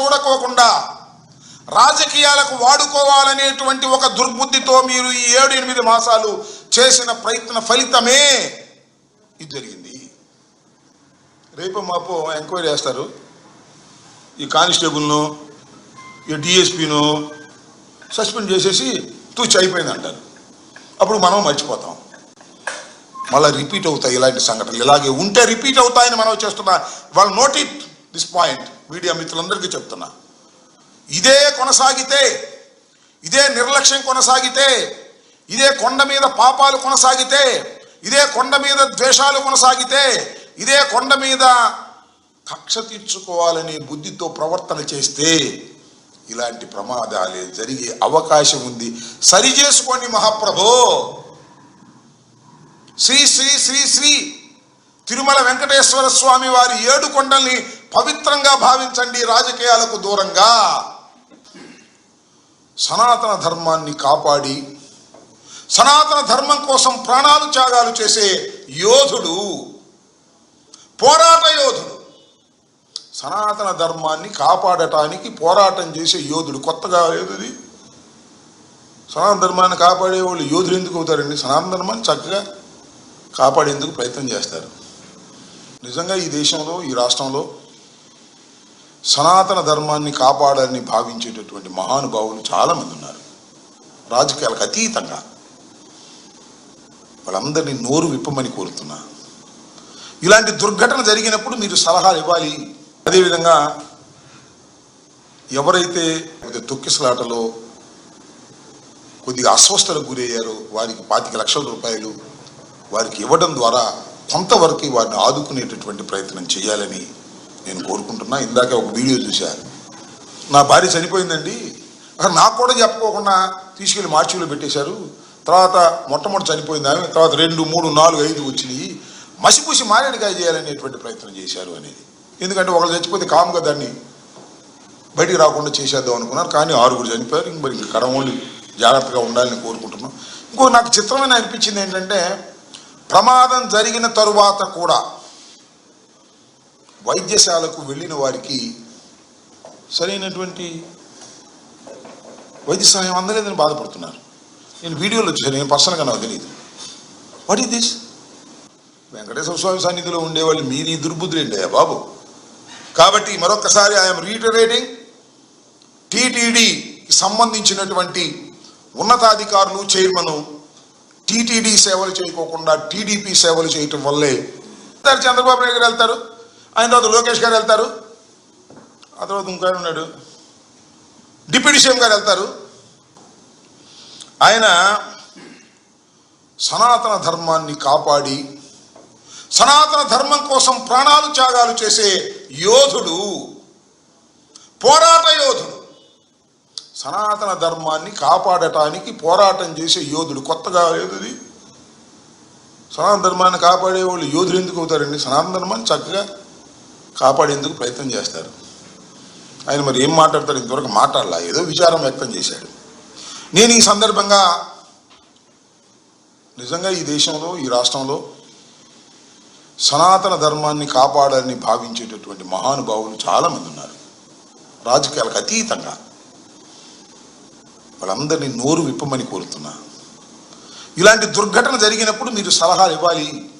చూడకోకుండా రాజకీయాలకు వాడుకోవాలనేటువంటి ఒక దుర్బుద్ధితో మీరు ఈ ఏడు ఎనిమిది మాసాలు చేసిన ప్రయత్న ఫలితమే ఇది జరిగింది. రేపు మాపు ఎంక్వైరీ చేస్తారు. ఈ కానిస్టేబుల్ను ఈ డిఎస్పీను సస్పెండ్ చేసేసి తూచి అయిపోయింది అంటారు. అప్పుడు మనం మర్చిపోతాం. మళ్ళీ రిపీట్ అవుతాయి ఇలాంటి సంఘటనలు. ఇలాగే ఉంటే రిపీట్ అవుతాయని మనం చేస్తున్నా. వాళ్ళు note it this point. Media మిత్రులందరికీ చెప్తున్నా. ఇదే కొనసాగితే ఇదే నిర్లక్ష్యం కొనసాగితే ఇదే కొండ మీద పాపాలు కొనసాగితే ఇదే కొండ మీద ద్వేషాలు కొనసాగితే ఇదే కొండ మీద కక్ష తీర్చుకోవాలనే బుద్ధితో ప్రవర్తన చేస్తే ఇలాంటి ప్రమాదాలే జరిగే అవకాశం ఉంది. సరి చేసుకోండి మహాప్రభో. శ్రీ శ్రీ శ్రీ శ్రీ తిరుమల వెంకటేశ్వర స్వామి వారి ఏడు కొండల్ని పవిత్రంగా భావించండి రాజకీయాలకు దూరంగా. సనాతన ధర్మాన్ని కాపాడి సనాతన ధర్మం కోసం ప్రాణాలు త్యాగాలు చేసే యోధుడు పోరాట యోధుడు. సనాతన ధర్మాన్ని కాపాడటానికి పోరాటం చేసే యోధుడు. కొత్తగా ఏది సనాతన ధర్మాన్ని కాపాడే వాళ్ళు యోధులు ఎందుకు అవుతారండి? సనాతన ధర్మాన్ని చక్కగా కాపాడేందుకు ప్రయత్నం చేస్తారు. నిజంగా ఈ దేశంలో ఈ రాష్ట్రంలో సనాతన ధర్మాన్ని కాపాడాలని భావించేటటువంటి మహానుభావులు చాలామంది ఉన్నారు. రాజకీయాలకు అతీతంగా. వాళ్ళందరినీ నోరు విప్పమని కోరుతున్నా. ఇలాంటి దుర్ఘటన జరిగినప్పుడు మీరు సలహాలు ఇవ్వాలి. అదేవిధంగా ఎవరైతే కొద్దిగా తొక్కిసలాటలో కొద్దిగా అస్వస్థలకు గురయ్యారో వారికి పాతిక లక్షల రూపాయలు వారికి ఇవ్వడం ద్వారా కొంతవరకు వారిని ఆదుకునేటటువంటి ప్రయత్నం చేయాలని నేను కోరుకుంటున్నా. ఇందాక ఒక వీడియో చూశా. నా భార్య చనిపోయిందండి. అక్కడ నాకు కూడా చెప్పుకోకుండా తీసుకెళ్ళి మార్చిలో పెట్టేశారు. తర్వాత మొట్టమొదటి చనిపోయింది ఆమె తర్వాత రెండు మూడు నాలుగు ఐదు వచ్చినాయి. మసిపూసి మారేడుకాయ చేయాలనేటువంటి ప్రయత్నం చేశారు అనేది. ఎందుకంటే ఒకళ్ళు చచ్చిపోతే కాముగా దాన్ని బయటికి రాకుండా చేసేద్దాం అనుకున్నారు. కానీ ఆరుగురు చనిపోయారు. ఇంక మరి ఇంక కడమోళ్ళు జాగ్రత్తగా ఉండాలని కోరుకుంటున్నాం. ఇంకో నాకు చిత్రమైన అనిపించింది ఏంటంటే ప్రమాదం జరిగిన తరువాత కూడా వైద్యశాలకు వెళ్ళిన వారికి సరైనటువంటి వైద్య సహాయం అందలేదని బాధపడుతున్నారు. నేను వీడియోలో చూసాను నేను పర్సనల్గా నాకు తెలియదు what is this Venkateswara Swami సన్నిధిలో ఉండేవాళ్ళు మీరు ఈ దుర్బుద్ధులు ఏంటయ్యా బాబు? కాబట్టి మరొకసారి ఐఎమ్ రీటరేటింగ్ టీటీడీకి సంబంధించినటువంటి ఉన్నతాధికారులు చైర్మన్ టీటీడీ సేవలు చేయకోకుండా టీడీపీ సేవలు చేయటం వల్లే చంద్రబాబు నాయుడు గారు వెళ్తారు. ఆయన తర్వాత లోకేష్ గారు వెళ్తారు. ఆ తర్వాత ఇంకో ఉన్నాడు. డిప్యూటీ సీఎం గారు వెళ్తారు. ఆయన సనాతన ధర్మాన్ని కాపాడి సనాతన ధర్మం కోసం ప్రాణాలు త్యాగాలు చేసే యోధుడు పోరాట యోధుడు సనాతన ధర్మాన్ని కాపాడటానికి పోరాటం చేసే యోధుడు. కొత్తగా ఏది సనాతన ధర్మాన్ని కాపాడే వాళ్ళు యోధులు ఎందుకు అవుతారండి? సనాతన ధర్మాన్ని చక్కగా కాపాడేందుకు ప్రయత్నం చేస్తారు. ఆయన మరి ఏం మాట్లాడతారు ఇంతవరకు మాట్లాడలా. ఏదో విచారం వ్యక్తం చేశాడు. నేను ఈ సందర్భంగా నిజంగా ఈ దేశంలో ఈ రాష్ట్రంలో సనాతన ధర్మాన్ని కాపాడాలని భావించేటటువంటి మహానుభావులు చాలామంది ఉన్నారు. రాజకీయాలకు అతీతంగా. వాళ్ళందరినీ నోరు విప్పమని కోరుతున్నా. ఇలాంటి దుర్ఘటన జరిగినప్పుడు మీరు సలహాలు ఇవ్వాలి.